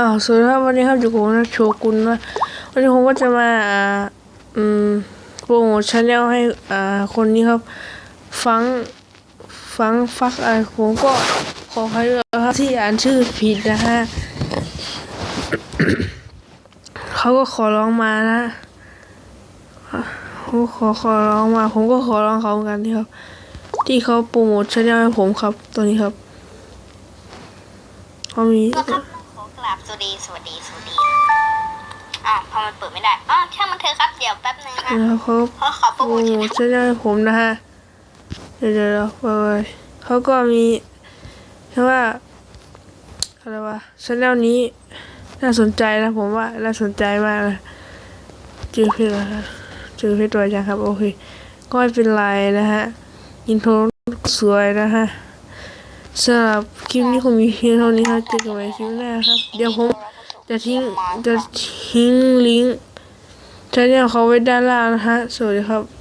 อ่าสวัสดีครับวันนี้ครับอยู่กับผมนะโชกุนนะวันนี้ผมก็จะมาอ่าอืมโปรโมทชาแนลให้อ่าคนนี้ครับ ฟังฟังฟักอะไรผมก็ขอให้ด้วยครับที่อ่านชื่อผิดนะฮะเขาก็ขอร้องมานะเขาขอขอร้องมา ผมก็ขอร้องเขาเหมือนกันที่ครับ ที่เขาโปรโมทชาแนลให้ผมครับ ตัวนี้ครับเขามี ก็ครับขอกราบสวัสดีสวัสดีสวัสดีอ่าวพอมันเปิดไม่ได้อ้าวช่างมันเถอะครับเดี๋ยวแป๊บนึงนะแล้วเขาเพราะขอโปรโอ้โมทโหชแนลจะได้ผมนะฮะ เดี๋ยวเดี๋ยวเดี๋ยวไปไปเขาก็มีแค่ว่าอะไรวะชแนลนี้น่าสนใจนะผมว่าน่าสนใจมากเลยเจอเพจแล้วครับเจอเพจตัวจังครับ โอเค ก็ไม่เป็นไรนะฮะ อินโทรสวยนะฮะ สำหรับคลิปนี้คงมีเพียงเท่านี้ครับเจอกันใหม่คลิปหน้าครับ เดี๋ยวผมจะทิ้งจะทิ้งลิงก์ชแนลเขาไว้ด้านล่างนะฮะสวัสดีครับ